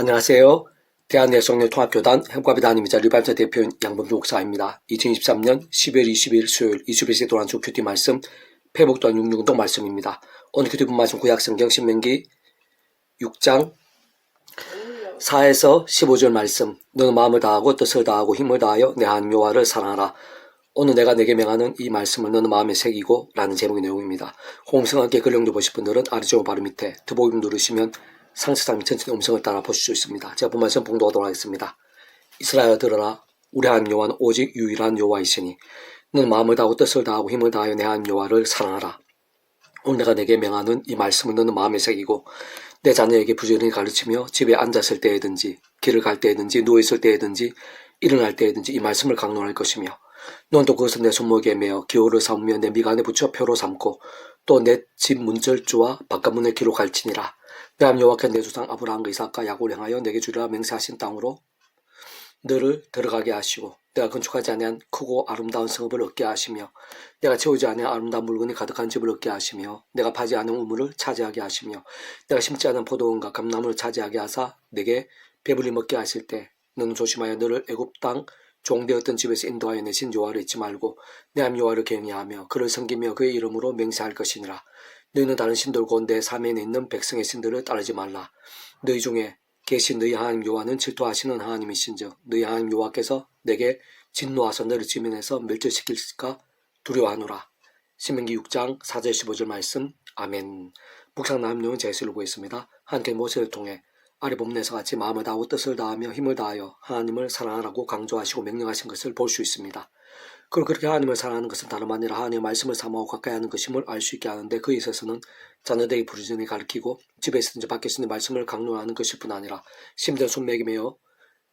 안녕하세요. 대한예성여통합교단 행과비 단임이자 리발자 대표인 양범주 목사입니다. 2023년 12월 20일 수요일 이수비세 도란수 큐티 말씀 회복도한 66운동 말씀입니다. 오늘 큐티 본 말씀 구약성경 신명기 6장 4에서 15절 말씀 너는 마음을 다하고 뜻을 다하고 힘을 다하여 내 하나님 여호와를 사랑하라. 오늘 내가 내게 명하는 이 말씀을 너는 마음에 새기고 라는 제목의 내용입니다. 함께 글령도 보실 분들은 아래쪽 바로 밑에 드보임 누르시면 상세상 전체 음성을 따라 보실 수 있습니다. 제가 본 말씀 봉독하도록 하겠습니다. 이스라엘 들어라 우리 하나님 여호와는 오직 유일한 여호와이시니 너는 마음을 다하고 뜻을 다하고 힘을 다하여 내 하나님 여호와를 사랑하라. 오늘 내가 내게 명하는 이 말씀을 너는 마음에 새기고 내 자녀에게 부지런히 가르치며 집에 앉았을 때에든지 길을 갈 때에든지 누워있을 때에든지 일어날 때에든지 이 말씀을 강론할 것이며 너는 또 그것을 내 손목에 매어 기호를 삼으며 내 미간에 붙여 표로 삼고 또 내 집 문절주와 바깥문에 기록할지니라. 내 하나님 여호와께 내 조상 아브라함과 이삭과 야곱을 향하여 내게 주리라 맹세하신 땅으로 너를 들어가게 하시고 내가 건축하지 아니한 크고 아름다운 성읍을 얻게 하시며 내가 채우지 아니한 아름다운 물건이 가득한 집을 얻게 하시며 내가 파지 않은 우물을 차지하게 하시며 내가 심지 않은 포도원과 감나무를 차지하게 하사 내게 배불리 먹게 하실 때 너는 조심하여 너를 애굽 땅 종되었던 집에서 인도하여 내신 여호와를 잊지 말고 내 하나님 여호와를 경외하며 그를 섬기며 그의 이름으로 맹세할 것이니라 너희는 다른 신들 고내 사면에 있는 백성의 신들을 따르지 말라 너희 중에 계신 너희 하나님 여호와는 질투하시는 하나님이신즉 너희 하나님 여호와께서 내게 진노하사 너를 지면에서 멸절시킬까 두려워하노라. 신명기 6장 4절 15절 말씀 아멘 묵상 남용은 제시를 구했습니다. 하나님께 모세를 통해 본문에서 같이 마음을 다하고 뜻을 다하며 힘을 다하여 하나님을 사랑하라고 강조하시고 명령하신 것을 볼 수 있습니다. 그리고 그렇게 하나님을 사랑하는 것은 다름 아니라 하나님의 말씀을 사모하고 가까이 하는 것임을 알 수 있게 하는데 그에 있어서는 자녀들에게 부르짖니 가르치고 집에 있든지 밖에 있는 말씀을 강론하는 것일 뿐 아니라 심지어 메어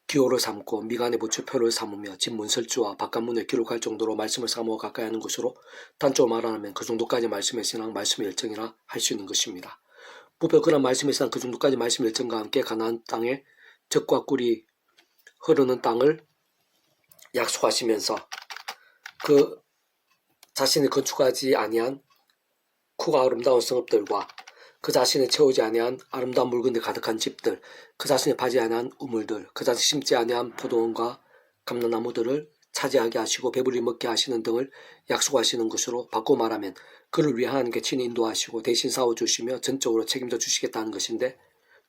기호를 삼고 미간에 붙여 표를 삼으며 집 문설주와 바깥문에 기록할 정도로 말씀을 사모하 가까이 하는 것으로 단적으로 말하면 그 정도까지 말씀의 신앙, 말씀의 열정이라 할 수 있는 것입니다. 부패 그런 말씀의 신앙 그 정도까지 말씀의 열정과 함께 가나안 땅에 적과 꿀이 흐르는 땅을 약속하시면서 그 자신이 건축하지 아니한 크고 아름다운 성읍들과 그 자신이 채우지 아니한 아름다운 물건들 가득한 집들, 그 자신이 파지 아니한 우물들, 그 자신이 심지 아니한 포도원과 감나나무들을 차지하게 하시고 배불리 먹게 하시는 등을 약속하시는 것으로 바꿔 말하면 그를 위해 하나님께 인도하시고 대신 싸워주시며 전적으로 책임져 주시겠다는 것인데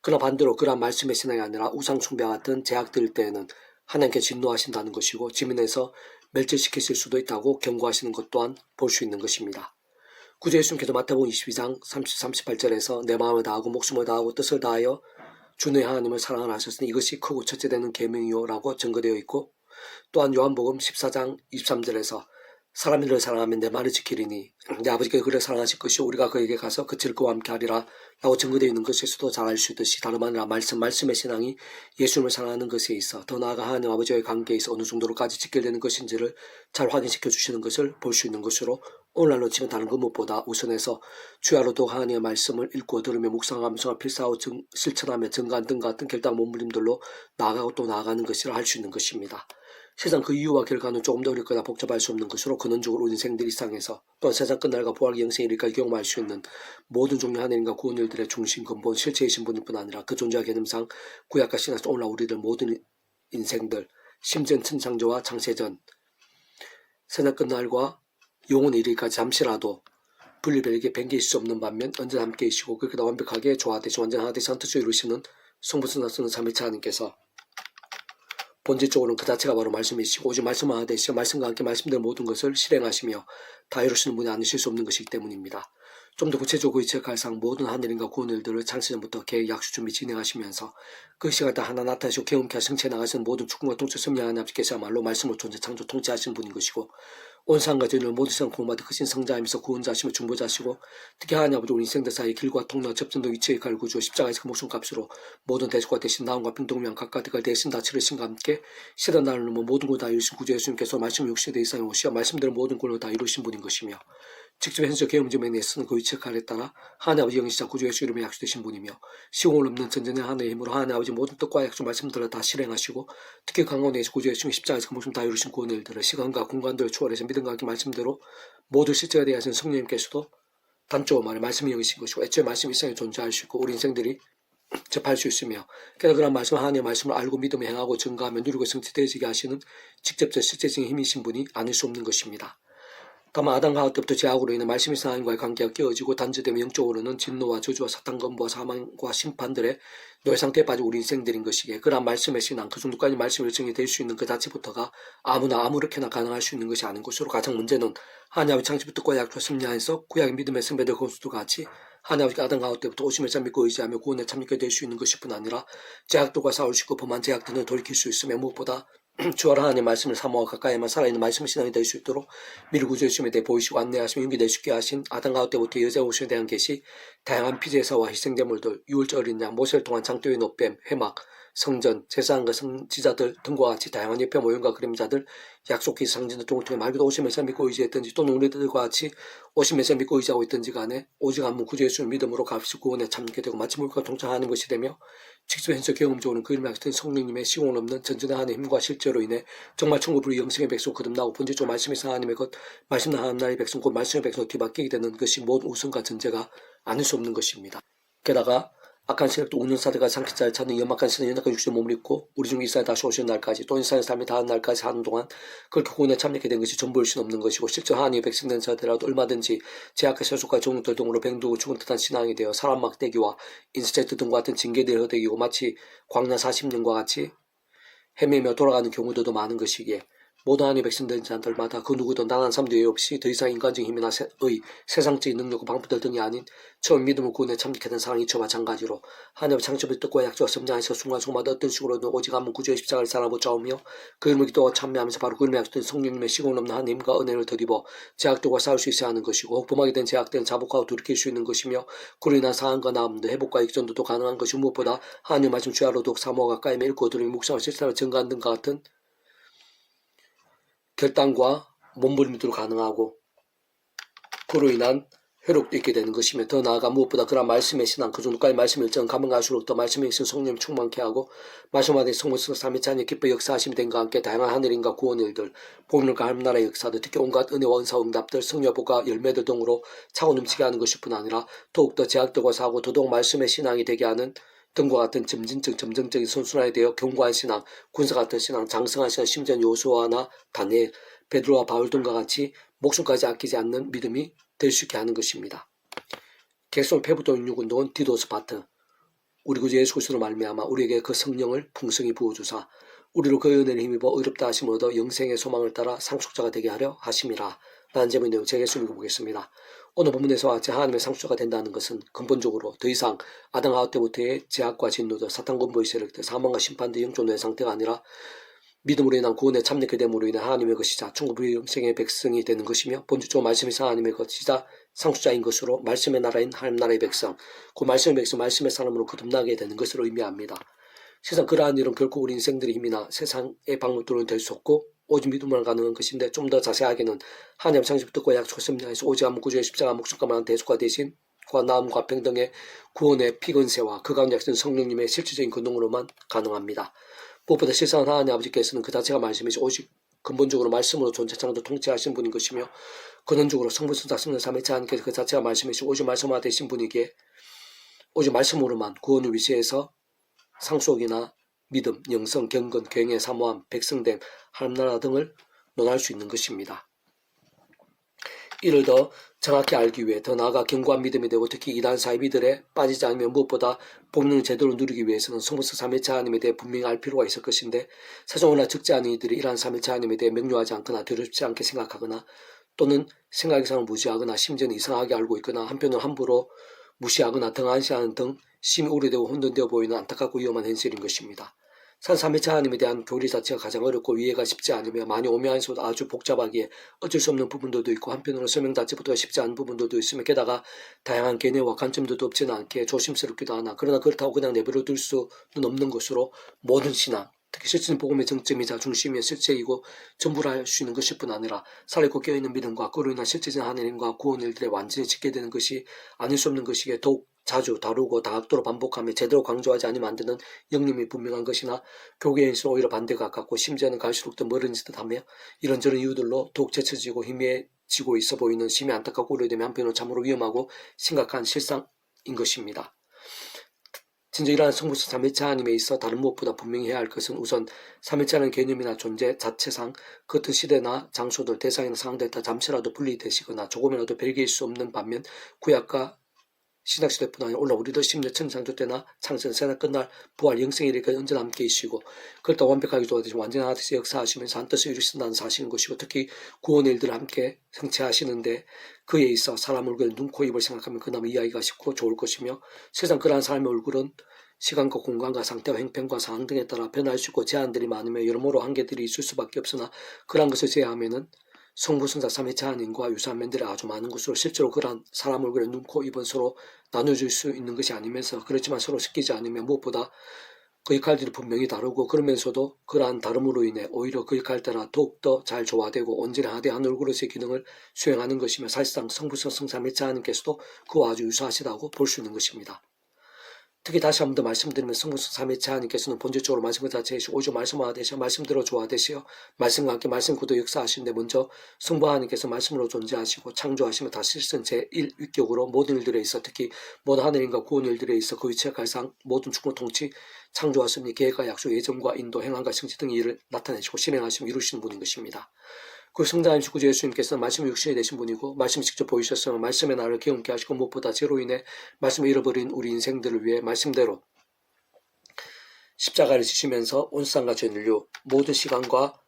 그러나 반대로 그러한 말씀의 신앙이 아니라 우상 숭배 같은 제약들 때에는 하나님께 진노하신다는 것이고 지면에서 멸절시키실 수도 있다고 경고하시는 것 또한 볼 수 있는 것입니다. 구제 예수님께서 마태복음 22장 30, 38절에서 내 마음을 다하고 목숨을 다하고 뜻을 다하여 주의 하나님을 사랑을 하셨으니 이것이 크고 첫째 되는 계명이요라고 증거되어 있고 또한 요한복음 14장 23절에서 사람이 를 사랑하면 내 말을 지키리니 내 아버지께 그를 사랑하실 것이 우리가 그에게 가서 그치를 그와 함께 하리라 라고 증거되어 있는 것에서도 잘 알 수 있듯이 다름 아니라 말씀 말씀의 신앙이 예수님을 사랑하는 것에 있어 더 나아가 하나님 아버지와의 관계에 있어 어느 정도로까지 지켜되는 것인지를 잘 확인시켜 주시는 것을 볼 수 있는 것으로 오늘날로 치면 다른 것 무엇보다 우선해서 주야로도 하나님의 말씀을 읽고 들으며 묵상하면서 필사하고 증, 실천하며 증가한 등 같은 결단 몸부림들로 나아가고 또 나아가는 것이라 할 수 있는 것입니다. 세상 그 이유와 결과는 조금 더 어렵거나 복잡할 수 없는 것으로 근원적으로 인생들 이 상해서 또한 세상 끝날과 부활의 영생에 이르까지 경험할 수 있는 모든 종류 하나님과 구원 일들의 중심 근본 실체이신 분일 뿐 아니라 그 존재와 개념상 구약과 신화에서 오늘날 우리들 모든 인생들 심지어 천창조와 창세전 세상 끝날과 영혼의 이르기까지 잠시라도 분리별에게 뱅개일 수 없는 반면 언제나 함께 계시고 그렇게 완벽하게 조화되시 완전 하나되시 선투수 이루시는 성부순나 쓰는 삼일차 하나님께서 본질적으로는 그 자체가 바로 말씀이시고 오직 말씀만 하되 시어 말씀과 함께 말씀된 모든 것을 실행하시며 다 이루시는 분이 아니실 수 없는 것이기 때문입니다. 좀 더 구체적으로 이체할상 모든 하늘인과 구원 일들을 창세전부터 계획 약속 준비 진행하시면서 그 시간 때 하나 나타나시고 경험케 성체 나가시는 모든 축구와 통치 섭리하는 아버지께서야말로 말씀으로 존재 창조 통치하시는 분인 것이고 온 상과 전을 모든 세상 공마다 크신 성자이면서 구원자시며 중보자시고 특히 하나님 아버지 우리 인생들 사이 길과 통로 접전 등 위치의 갈구주 십자가에서 그 목숨 값으로 모든 대적과 대신 나음과 빈동명 각각 대갈 대신 다 치르신과 함께 나를 넘어 모든 걸다 이루신 구주 예수님께서 말씀 육신의 이상에 오시어 말씀대로 모든 꼴을 다 이루신 분인 것이며 직접 현실 계엄점에 내쓰는 그 위치의 칼에 따라 하나님 아버지 영시자 예수 이름에 약속되신 분이며 시공을 없는 전전의 하나님의 힘으로 하나님 아버지 모든 뜻과 약속 말씀들을 다 실행하시고 특히 강원에서 구주 예수님 십자가에서 그 목숨 다 이루신 구원의 일들을 시간과 공간들을 초월해서 믿음과 함께 말씀대로 모두 실제가 되어 하신 성령님께서도 단적으로 말해 말씀이 영이신 것이고 애초에 말씀이 세상에 존재할 수 있고 우리 인생들이 접할 수 있으며 그래서 그런 말씀 하나님의 말씀을 알고 믿음을 행하고 증거하며 누리고 성취되어지게 하시는 직접적 실제적인 힘이신 분이 아닐 수 없는 것입니다. 다만 아담과 하와 때부터 제약으로 인해 말씀이 하나님과의 관계가 깨어지고 단절되면 영적으로는 진노와 저주와 사탄 건부와 사망과 심판들의 노예 상태에 빠진 우리 인생들인 것이기에 그러한 말씀의 신앙 그 정도까지 말씀의 일정이 될 수 있는 그 자체부터가 아무나 아무렇게나 가능할 수 있는 것이 아닌 것으로 가장 문제는 하나님의 창시부터 구약과 승리하에서 구약의 믿음의 선배들 건수도 같이 하나님의 아담과 하와 때부터 오심을 참 믿고 의지하며 구원에 참여하게 될 수 있는 것일 뿐 아니라 제약들과 싸울 수 있고 범한 제약들을 돌이킬 수 있으며 무엇보다 주와 하나님의 말씀을 사모하고 가까이만 살아있는 말씀의 신앙이 될 수 있도록 미를 구조해주심에 대해 보이시고 안내하시며 용기 낼 수 있게 하신 아담과 때부터 여자 오심에 대한 계시 다양한 피제사와 희생제물들 유월절 어린 양 모세를 통한 장도의 노뱀 회막 성전 제사장과 성지자들 등과 같이 다양한 옆에 모형과 그림자들 약속기 상징들 등을 통해 말 그대로 오심에서 믿고 의지했든지 또는 우리들과 같이 오심에서 믿고 의지하고 있든지 간에 오직 한문 구주 예수를 믿음으로 값이 구원에 참게 되고 마치 물과 동창하는 것이 되며 직접 현실 경험적으로는 그 이름에 같은 성령님의 시공을 없는 전전의 하나님의 힘과 실제로 인해 정말 천국으로 영생의 백성 거듭나고 본질적으로 말씀이 하나님의 것 말씀 하나님의 백성 곧 말씀의 백성으로 뒤바뀌게 되는 것이 모든 우선과 전제가 아닐 수 없는 것입니다. 게다가 악한 세력도 우는 사대가 장기자를 찾는 연막한 신은 연약한 육신의 몸을 입고 우리 중 이스라엘 다시 오시는 날까지 또 인사의 삶이 다한 날까지 사는 동안 그렇게 구원에 참여하게 된 것이 전부일 수는 없는 것이고 실제 하나님의 백성된 자들라도 얼마든지 제약의 세속과 종들 등으로 뱅두고 죽은 듯한 신앙이 되어 사람 막대기와 인스체트 등과 같은 징계들을 허대기고 마치 광야 40년과 같이 헤매며 돌아가는 경우들도 많은 것이기에 모든 하나님의 백성된 자들마다 그 누구도 사람도 예외 없이 더 이상 인간적인 힘이나 세, 의, 세상적인 능력과 방법들 등이 아닌 처음 믿음을 구원에 참여하게 된 상황이 저와 마찬가지로 하나님의 창조의 뜻과 약조와 성장에서 순간순간마다 어떤 식으로든 오직 한번 구주의 십자가를 살아보자 오며 그 이름을 기도와 참여하면서 바로 그 이름에 약속된 성령님의 시공 없는 하나님과 은혜를 더입어 제약들과 싸울 수 있어야 하는 것이고 혹범하게 된 제약들은 자복하고 돌이킬 수 있는 것이며 그로 인한 상한과 나음도 회복과 익전도도 가능한 것이 무엇보다 하나님 말씀 주야로도 사모가 가까이 읽고 들으며 묵상을 실천하며 증가하는 등과 같은 결단과 몸부림도 가능하고 그로 인한 회복도 있게 되는 것이며 더 나아가 무엇보다 그런 말씀의 신앙 그 정도까지 말씀을 가면 갈수록 더 말씀에 있는 성령을 충만케 하고 말씀하되 성모스 삼위찬이 기뻐 역사하심이 된과 함께 다양한 하늘인과 구원 일들 복음과 하나나라의 역사들 특히 온갖 은혜와 은사 응답들 성녀보가 열매들 등으로 차고 넘치게 하는 것일 뿐 아니라 더욱더 제약들과 사고 더더욱 말씀의 신앙이 되게 하는 등과 같은 점진적 점정적인 선순환에 대하여 견고한 신앙, 군사 같은 신앙, 장성한 신앙, 심지어 요수아나 다니엘, 베드로와 바울 등과 같이 목숨까지 아끼지 않는 믿음이 될 수 있게 하는 것입니다. 객성 페부도 육운동은 디도스 파트 우리 구주 예수 그리스도로 말미암아 우리에게 그 성령을 풍성히 부어주사 우리로 그 은혜를 힘입어 의롭다 얻어 영생의 소망을 따라 상속자가 되게 하려 하심이라 라는 제목의 내용 제가 읽어보겠습니다. 오늘 본문에서 같이 하나님의 상속자가 된다는 것은 근본적으로 더 이상 아담 하와 때부터의 제약과 진노들 사탄 권보의 세력들 사망과 심판들 영존의 상태가 아니라 믿음으로 인한 구원에 참여하게 됨으로 인해 하나님의 것이자 천국의 영생의 백성이 되는 것이며 본질적으로 말씀이사 하나님의 것이자 상속자인 것으로 말씀의 나라인 하나님 나라의 백성 그 말씀의 백성 말씀의 사람으로 거듭나게 되는 것을 의미합니다. 세상 그러한 일은 결코 우리 인생들의 힘이나 세상의 방법으로는 될수 없고 오직 믿음으로 가능한 것인데 좀 더 자세하게는 하나님 창시부터 약속 섭리하에서 오직 한번 구주의 십자가 목숨과만 대속과 대신 과 나음과 평등의 구원의 피근세와 그 가운데 약속된 성령님의 실질적인 근동으로만 가능합니다. 무엇보다 실상은 하나님 아버지께서는 그 자체가 말씀이시 오직 근본적으로 말씀으로 존재창도 통치하신 분인 것이며 근원적으로 성분성자 성령 삼위체 하나님께서 그 자체가 말씀이시 오직 말씀화 되신 분이기에 오직 말씀으로만 구원을 위시해서 상속이나 믿음, 영성, 경건, 경의, 사모함, 백성됨, 하나나라 등을 논할 수 있는 것입니다. 이를 더 정확히 알기 위해 더 나아가 견고한 믿음이 되고 특히 이단 사이비들에 빠지지 않으면 무엇보다 복능을 제대로 누리기 위해서는 성부스 3일차 하나님에 대해 분명히 알 필요가 있을 것인데 세종이나 적지 않은 이들이 이러한 3일차 하나님에 대해 명료하지 않거나 두렵지 않게 생각하거나 또는 생각 이상을 무시하거나 심지어는 이상하게 알고 있거나 한편으로 함부로 무시하거나 등한시하는 등 심히 오래되고 혼돈되어 보이는 안타깝고 위험한 현실인 것입니다. 산 3일차 하나님에 대한 교리 자체가 가장 어렵고 이해가 쉽지 않으며 많이 오묘하면서도 아주 복잡하기에 어쩔 수 없는 부분들도 있고 한편으로 설명 자체부터 쉽지 않은 부분들도 있으며 게다가 다양한 개념과 관점들도 없지는 않게 조심스럽기도 하나 그러나 그렇다고 그냥 내버려 둘 수는 없는 것으로 모든 신앙 특히 실질적인 복음의 정점이자 중심이 실제이고 전부를 할수 있는 것일 뿐 아니라 살아있고 깨어있는 믿음과 그로 인한 실제적인 하나님과 구원 일들에 완전히 짓게 되는 것이 아닐 수 없는 것이기에 더욱 자주 다루고 다각도로 반복하며 제대로 강조하지 않으면 안 되는 영림이 분명한 것이나 교계에서 오히려 반대가 가깝고 심지어는 갈수록 더 멀어진 듯 하며 이런저런 이유들로 더욱 제쳐지고 희미해지고 있어 보이는 심히 안타깝고 우려되며 한편으로 참으로 위험하고 심각한 실상인 것입니다. 진짜 이러한 성부성 삼일체 하나님에 있어 다른 무엇보다 분명히 해야 할 것은 우선 삼일체라는 개념이나 존재 자체상 그 어떤 시대나 장소들 대상이나 상황에 따라 잠시라도 분리되시거나 조금이라도 별개일 수 없는 반면 구약과 신학시대뿐 아니라 올라 우리도 심지어 천창조 때나 창세 세나 끝날 부활 영생이니까 언제나 함께 있시고 그걸 또 완벽하게 도와주시고 완전하듯이 역사하시면서 한 뜻을 이루신다는 사실인 것이고 특히 구원의 일들을 함께 성취하시는데 그에 있어 사람 얼굴 눈, 코, 입을 생각하면 그나마 이해하기가 쉽고 좋을 것이며 세상 그러한 사람의 얼굴은 시간과 공간과 상태와 행편과 상황 등에 따라 변할 수 있고 제한들이 많으며 여러모로 한계들이 있을 수밖에 없으나 그러한 것을 제외하면은 성부성자 삼위체 하나님과 유사한 면들이 아주 많은 것으로 실제로 그러한 사람 얼굴에 눈, 코, 입은 서로 나눠줄 수 있는 것이 아니면서 그렇지만 서로 섞이지 않으면 무엇보다 그 역할들이 분명히 다르고 그러면서도 그러한 다름으로 인해 오히려 그 역할 따라 더욱더 잘 조화되고 온전히 하대한 얼굴로서의 기능을 수행하는 것이며 사실상 성부성 성삼위체 하나님께서도 그와 아주 유사하시다고 볼 수 있는 것입니다. 특히 다시 한 번 더 말씀드리면 성부성 삼위체 하나님께서는 본질적으로 말씀을 자체이시고 오직 말씀하되시어 말씀대로 조화되시어 말씀과 함께 말씀 구도 역사하시는데 먼저 성부 하나님께서 말씀으로 존재하시고 창조하시며 실선 제1위격으로 모든 일들에 있어 특히 모든 하늘인과 구원 일들에 있어 그 위치와 갈상 모든 충고 통치 섭리 계획과 약속 예정과 인도 행함과 성취 등의 일을 나타내시고 실행하시고 이루시는 분인 것입니다. 그 성자임시 구주 예수님께서는 말씀의 육신이 되신 분이고 말씀을 직접 보이셨으며 말씀의 나를 경험케 하시고 무엇보다 죄로 인해 말씀을 잃어버린 우리 인생들을 위해 말씀대로 십자가를 지시면서 온 세상과 전 인류 모든 시간과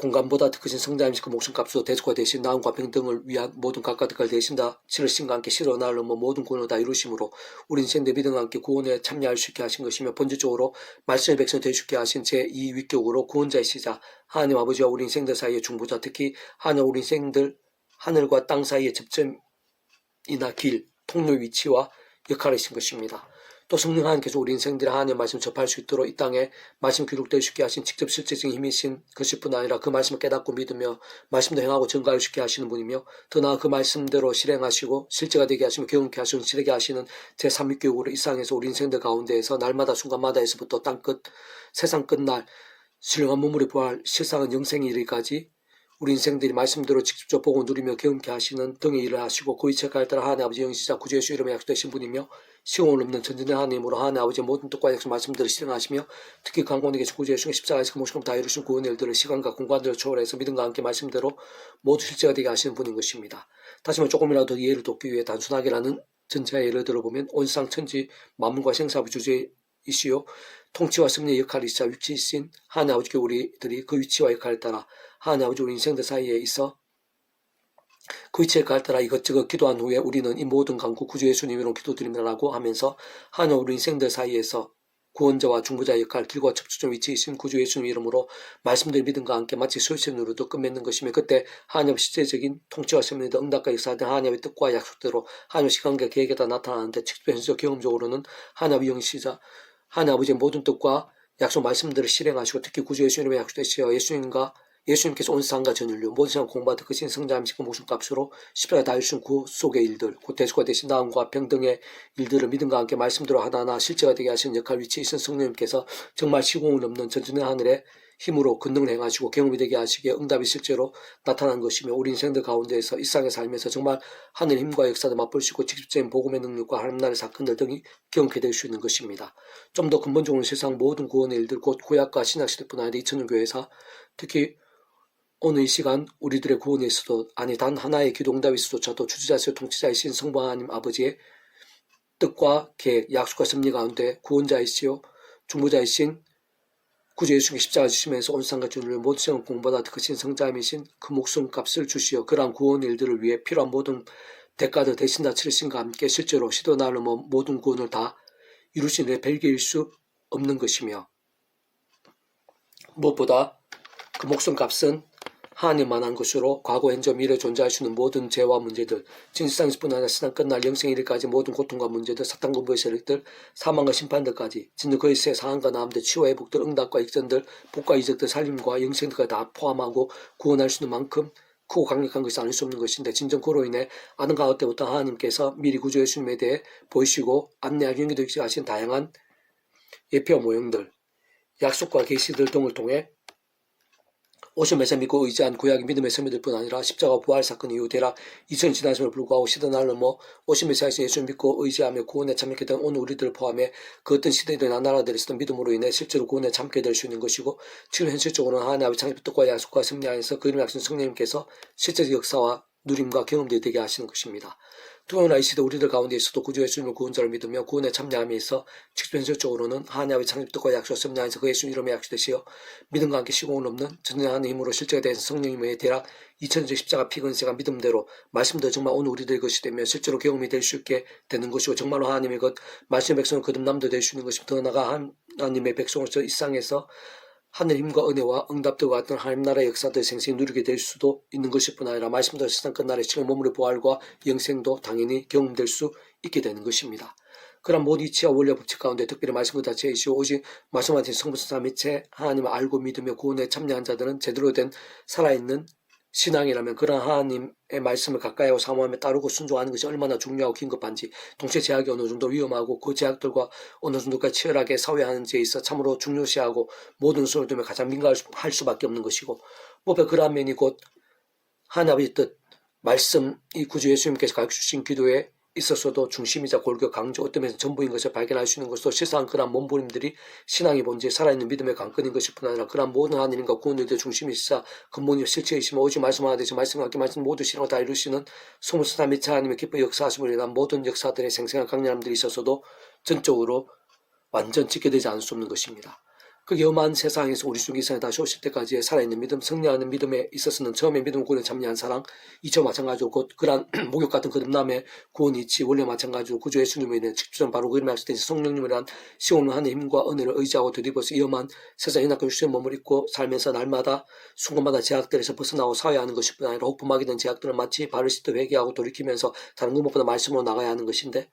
공간보다 더 크신 성자임시 그 목숨값으로 대속화 되신 나음과 평 등을 위한 모든 각과 득을 대신다 치르신과 함께 실어 나를 뭐 모든 구원을 다 이루심으로 우리 인생들 믿음과 함께 구원에 참여할 수 있게 하신 것이며 본질적으로 말씀의 백성 되게 쉽게 하신 제2위격으로 구원자이시자 하나님 아버지와 우리 인생들 사이의 중보자 특히 하나님 우리 인생들 하늘과 땅 사이의 접점이나 길, 통로 위치와 역할이신 것입니다. 또 성령 하나님께서 우리 인생들의 하나님의 말씀 을 접할 수 있도록 이 땅에 말씀 기록되어 쉽게 하신 직접 실제적인 힘이신 것일 뿐 아니라 그 말씀을 깨닫고 믿으며 말씀도 행하고 증가할 수 있게 하시는 분이며 더 나아 그 말씀대로 실행하시고 실제가 되게 하시며 경험케 하시고 실하게 하시는 제3위교육으로 이 세상에서 우리 인생들 가운데에서 날마다 순간마다에서부터 땅끝 세상 끝날 신령한 몸으로 부활 실상은 영생이 이르기까지 우리 인생들이 말씀대로 직접 보고 누리며 경험케 하시는 등의 일을 하시고 그 이체까지 따라 하나님 아버지 영시자 구주 예수 이름에 약속되신 분이며 시공을 없는 전전의 하나님으로 하나님 아버지 모든 뜻과 약속 말씀들을 실행하시며 특히 강권에게 구주 예수의 십자가에서 그 모시금 다 이루신 구원의 일들을 시간과 공간들을 초월해서 믿음과 함께 말씀대로 모두 실제가 되게 하시는 분인 것입니다. 다시 한번 조금이라도 이해를 돕기 위해 단순하게라는 전체의 예를 들어보면 온 세상 천지 만물과 생사부 주제이시요 통치와 승리의 역할이시자 위치이신 하나님 아버지께 우리들이 그 위치와 역할에 따라 하나님 아버지 우리 인생들 사이에 있어 그 위치에 갈 따라 이것저것 기도한 후에 우리는 이 모든 강구 구주 예수님으로 기도드립니다라고 하면서 하나님 우리 인생들 사이에서 구원자와 중보자 역할 길과 척추점 위치이신 구주 예수님 이름으로 말씀들 믿음과 함께 마치 수시누로도 끝맺는 것이며 그때 하나님 실제적인 통치와 섭리도 응답과 역사된 하나님의 뜻과 약속대로 하나님 시간과 계획에 따라 나타나는데 직접 현실적 경험적으로는 하나님의 영시자 하나님 아버지의 모든 뜻과 약속 말씀들을 실행하시고 특히 구주 예수님의 약속되시어 예수님과 예수님께서 온 세상과 전 인류 모든 세상 공부하듯 크신 성자함식 그 목숨값으로 십자가 다 이루신 구 속의 일들 곧 대수가 되신 나음과 평등의 일들을 믿음과 함께 말씀대로 하나하나 실제가 되게 하시는 역할 위치에 있는 성령님께서 정말 시공을 넘는 전전의 하늘에 힘으로 근능을 행하시고 경험이 되게 하시기에 응답이 실제로 나타난 것이며 우리 인생들 가운데에서 일상에 살면서 정말 하늘 힘과 역사도 맛볼 수 있고 직접적인 복음의 능력과 하나님 나라의 사건들 등이 경험케 될수 있는 것입니다. 좀 더 근본적으로 세상 모든 구원의 일들 곧 구약과 신약시대뿐 아니라 2000년 교회사 특히 오늘 이 시간 우리들의 구원에 있어도 아니 단 하나의 기도응답에 있어도저도 주지자세요 통치자이신 성부 하나님 아버지의 뜻과 계획 약속과 섭리 가운데 구원자이시요 중보자이신 구주 예수님께 십자가 주시면서 온 세상과 주를 모든 세상 공보다 더 크신 성자임이신 그 목숨값을 주시어 그러한 구원 일들을 위해 필요한 모든 대가들 대신 다 치르신과 함께 실제로 시도 나는 모든 구원을 다 이루신 내 별개일 수 없는 것이며 무엇보다 그 목숨값은 하나님만한 것으로 과거, 현재, 미래 있는 모든 죄와 문제들, 진실상뿐 아니라 세상 끝날 영생일까지 모든 고통과 문제들, 사탄 공부의 세력들, 사망과 심판들까지, 진짜 그의 새 상한과 나음들, 치와 회복들, 응답과 익전들, 복과 이적들, 살림과 영생들까지 다 포함하고 구원할 수 있는 만큼 크고 강력한 것이 아닐 수 없는 것인데 진정 그로 인해 아는 가을 때부터 하나님께서 미리 구주 예수님에 대해 보이시고 안내하기 연기되기 하신 다양한 예표와 모형들, 약속과 계시들 등을 통해 메시 믿고 의지한 구약의 믿음의 선배들 뿐 아니라 십자가 부활 사건 이후 대략 2000년 지났음을 불구하고 시대 날 넘어 오실 메시아이신 예수를 믿고 의지하며 구원에 참여했던 오늘 우리들을 포함해 그 어떤 시대들이나 나라들에서도 믿음으로 인해 실제로 구원에 참게 될 수 있는 것이고 지금 현실적으로는 하나님의 아버지 창립 뜻과 약속과 승리 안에서 그 이름을 약신 성령님께서 실제적 역사와 누림과 경험들이 되게 하시는 것입니다. 또한 이 시대 우리들 가운데 있어도 구주 예수님을 구원자를 믿으며 구원에 참여함에 있어 직접적으로는 하나님의 창립 뜻과 약속 승리 안에서 그 예수님 이름의 약속되시어 믿음과 함께 시공을 넘는 전능한 힘으로 실제가 된 성령님의 대략 2000년 십자가 피근세가 믿음대로 말씀도 정말 오늘 우리들의 것이 되며 실제로 경험이 될 수 있게 되는 것이고 정말로 하나님의 것 말씀의 백성을 거듭남도 될 수 있는 것이며 더 나아가 하나님의 백성으로서 일상에서 하늘 힘과 은혜와 응답들과 같은 하나님 나라의 역사들 생생히 누리게 될 수도 있는 것일 뿐 아니라 말씀대로 세상 끝날에 지금 몸으로의 부활과 영생도 당연히 경험될 수 있게 되는 것입니다. 그런 모든 이치와 원리 법칙 가운데 특별히 말씀을 자체이시오 오직 말씀하신 성부사 밑에 하나님을 알고 믿으며 구원에 참여한 자들은 제대로 된 살아있는 신앙이라면 그런 하나님의 말씀을 가까이 하고 사모하며 따르고 순종하는 것이 얼마나 중요하고 긴급한지 동시에 제약이 어느 정도 위험하고 그 제약들과 어느 정도까지 치열하게 사회하는지에 있어 참으로 중요시하고 모든 수를 두며 가장 민감할 수밖에 없는 것이고 뭐별 그러한 면이 곧 하나님의 뜻 말씀 이 구주 예수님께서 가르쳐 주신 기도에 있었어도 중심이자 골격 강조 어떤 면에서 전부인 것을 발견할 수 있는 것도 실상 그러한 몸부림들이 신앙의 본질 살아있는 믿음의 강건인 것일 뿐 아니라 그러한 모든 하나님과 구원들의 중심이시사 근본이 실체이시며 오직 말씀하듯이 말씀과 함께 말씀 모두 신앙을 다 이루시는 소문수사 및 하나님의 기쁜 역사하심을 인한 모든 역사들의 생생한 강렬함들이 있었어도 전적으로 완전 지켜되지 않을 수 없는 것입니다. 그 위험한 세상에서 우리 중 이상에 다시 오실 때까지의 살아있는 믿음, 승리하는 믿음에 있어서는 처음에 믿음 구원에 참여한 사랑, 이처 마찬가지로 곧 그러한 목욕 같은 거듭남의 구원 이치, 원래 마찬가지로 구주 예수님에 대한 직주전 바로 그 할수 있는 성령님에 대한 시온을 하는 힘과 은혜를 의지하고 되돌이버서 위험한 세상 연약한 유수의 몸을 입고 살면서 날마다 순간마다 제약들에서 벗어나고 사회하는 것일 뿐 아니라 혹부하게 된 제약들을 마치 씻듯 회개하고 돌이키면서 다른 것보다 말씀으로 나가야 하는 것인데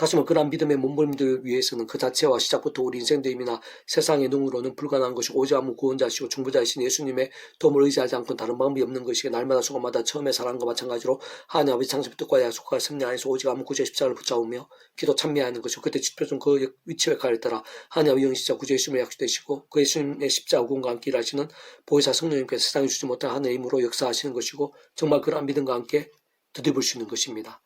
다시 말해 그러한 믿음의 몸부림들 위해서는 그 자체와 시작부터 우리 인생의 힘이나 세상의 능으로는 불가능한 것이고 오직 아무 구원자시고 중보자이신 예수님의 도움을 의지하지 않고 다른 방법이 없는 것이기에 날마다 순간마다 처음에 사랑과 마찬가지로 하나님 아버지 창조 뜻과 약속과 섭리 안에서 오직 아무 구주의 십자가를 붙잡으며 기도 참여하는 것이고 그때 집표준 그 위치에 가에 따라 하나님 아버지 영시자 구주 예수님의 약속되시고 그 예수님의 십자가 구원과 함께 일하시는 보혜사 성령님께서 세상에 주지 못한 하늘의 힘으로 역사하시는 것이고 정말 그러한 믿음과 함께 드디볼 수 있는 것입니다.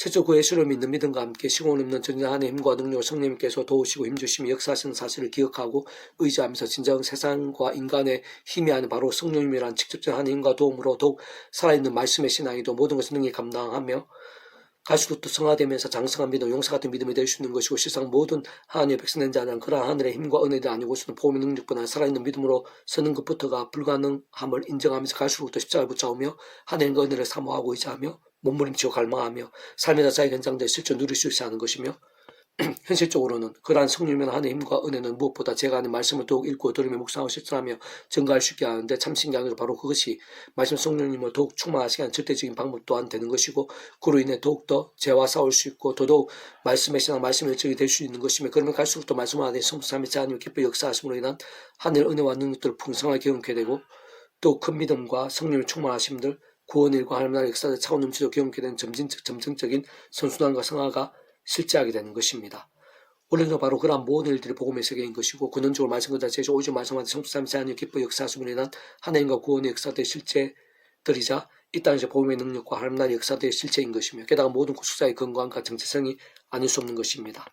최초 그 예수를 믿는 믿음과 함께 시공을 입는 전능한 힘과 능력을 성령님께서 도우시고 힘주시며 역사하시는 사실을 기억하고 의지하면서 진정 세상과 인간의 힘이 아닌 바로 성령님이란 직접적인 하나님 힘과 도움으로 더욱 살아있는 말씀의 신앙이도 모든 것을 능히 감당하며 갈수록 또 성화되면서 장성한 믿음, 용사 같은 믿음이 될 수 있는 것이고 실상 모든 하나님의 백성된 자는 그러한 하늘의 힘과 은혜도 아니고서는 보험의 능력보다 살아있는 믿음으로 서는 것부터가 불가능함을 인정하면서 갈수록 또 십자가를 붙잡으며 하나님과 은혜를 사모하고 의지하며 몸부림치고 갈망하며 삶의 자체의 현장들 실제 누릴 수 있어야 하는 것이며 현실적으로는 그러한 성령면 하나의 힘과 은혜는 무엇보다 제가 하는 말씀을 더욱 읽고 들으며 묵상하고 실천하며 증가할 수 있게 하는데 참 신기한 것은 바로 그것이 말씀 성령님을 더욱 충만하시게 하는 절대적인 방법 또한 되는 것이고 그로 인해 더욱더 죄와 싸울 수 있고 더더욱 말씀의 신앙 말씀의 적이 될 수 있는 것이며 그러면 갈수록 더 말씀 안에 성삼의 하나님의 기쁜 역사하심으로 인한 하늘 은혜와 능력들을 풍성하게 경험하게 되고 또 큰 믿음과 성령의 충만하심들 구원일과 하나님 나라의 역사를 차고 넘치도록 경험하게 되는 점진적, 점증적인 선순환과 성화가 실제하게 되는 것입니다. 원래는 바로 그러한 모든 일들이 복음의 세계인 것이고 근원적으로 말씀 그다 제주 오직 말씀하는 성수삼 제한의 기뻐 역사하심으로 인한 하나님과 구원의 역사들의 실제들이자 이 땅에서 복음의 능력과 하나님 나라의 역사들의 실체인 것이며 게다가 모든 구속사의 건강과 정체성이 아닐 수 없는 것입니다.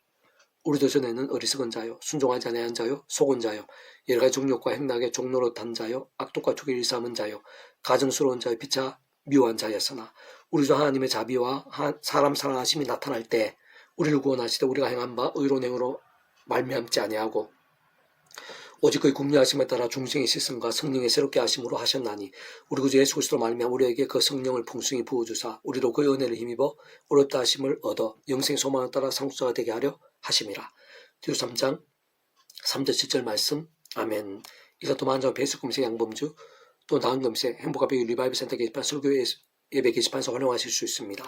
우리도 전에는 어리석은 자요, 순종하지 한 자요, 속은 자요, 여러 가지 종력과 행락의 종로로 단 자요, 악독과 투기 일삼은 자요, 가정스러운 자요, 피차 미워한 자였으나 우리도 하나님의 자비와 사람 사랑하심이 나타날 때 우리를 구원하시되 우리가 행한 바 의로운 행으로 말미암지 아니하고 오직 그의 국리하심에 따라 중생의 시승과 성령의 새롭게 하심으로 하셨나니 우리 구주 예수 그리스도 말미암 우리에게 그 성령을 풍성히 부어주사 우리로 그의 은혜를 힘입어 어렵다 하심을 얻어 영생 소망을 따라 상속자가 되게 하려 하심이라. 뒤로 3장 3절 7절 말씀 아멘 이것도 만장 배수금세 양범주 또 나은 금세 행복한 배우 리바이브 센터 게시판 설교 예배 게시판에서 활용하실 수 있습니다.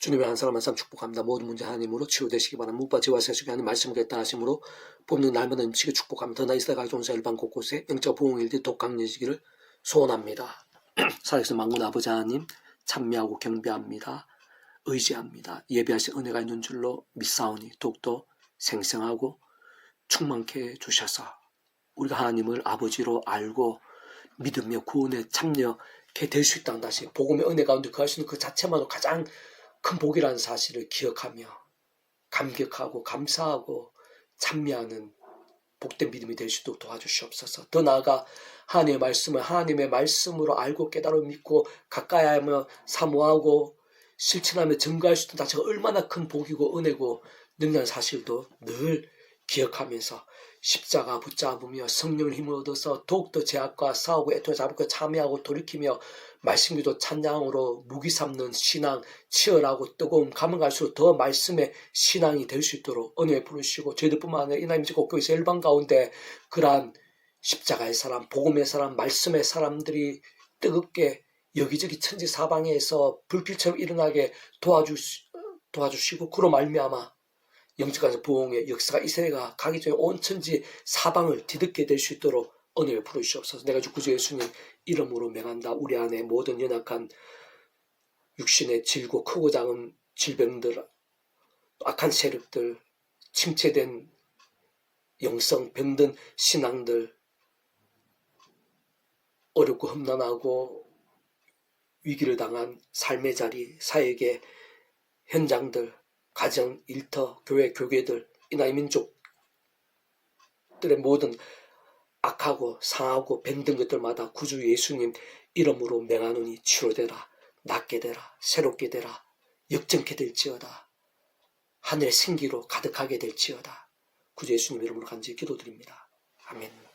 주님의 한 사람 한 사람 축복합니다. 모든 문제 하나님으로 치유되시기 바랍니다. 묵바지와 세수기 하는 말씀을 겠다하심으로 뽑는 날마다 넘치게 축복합니다. 더나 이스라엘 가정사 일반 곳곳에 영적 부흥일들 독 강해지기를 소원합니다. 살아계신 망군 아버지 하나님 찬미하고 경배합니다. 의지합니다. 예배하신 은혜가 있는 줄로 믿사오니 더욱더 생생하고 충만케 해주셔서 우리가 하나님을 아버지로 알고 믿으며 구원에 참여하게 될 수 있다는 다시 복음의 은혜 가운데 거할 수 있는 그 자체만으로 가장 큰 복이라는 사실을 기억하며 감격하고 감사하고 찬미하는 복된 믿음이 될수 있도록 도와주시옵소서. 더 나아가 하나님의 말씀을 하나님의 말씀으로 알고 깨달아 믿고 가까이 하며 사모하고 실천하며 증거할 수 있는 자체가 얼마나 큰 복이고 은혜고 능력한 사실도 늘 기억하면서 십자가 붙잡으며 성령을 힘을 얻어서 더욱더 제약과 싸우고 애통에 잡고 참여하고 돌이키며 말씀기도 찬양으로 무기 삼는 신앙 치열하고 뜨거운 가면 갈수록 더 말씀의 신앙이 될 수 있도록 은혜 부르시고 저희들뿐만 아니라 이나임지 국교에서 일반 가운데 그러한 십자가의 사람, 복음의 사람, 말씀의 사람들이 뜨겁게 여기저기 천지 사방에서 불길처럼 일어나게 도와주시, 도와주시고 그로 말미암아 영적한 부흥의 역사가 이 세대가 가기 전에 온 천지 사방을 뒤덮게 될 수 있도록 은혜를 부르시옵소서. 내가 주 구주 예수님 이름으로 명한다. 우리 안에 모든 연약한 육신의 질고 크고 작은 질병들, 악한 세력들, 침체된 영성, 병든 신앙들, 어렵고 험난하고 위기를 당한 삶의 자리, 사역의 현장들, 가정, 일터, 교회, 교계들, 이나이 민족들의 모든 악하고 상하고 병든 것들마다 구주 예수님 이름으로 맹하노니 치료되라, 낫게 되라, 새롭게 되라, 역정케 될지어다. 하늘의 생기로 가득하게 될지어다. 구주 예수님 이름으로 간절히 기도드립니다. 아멘.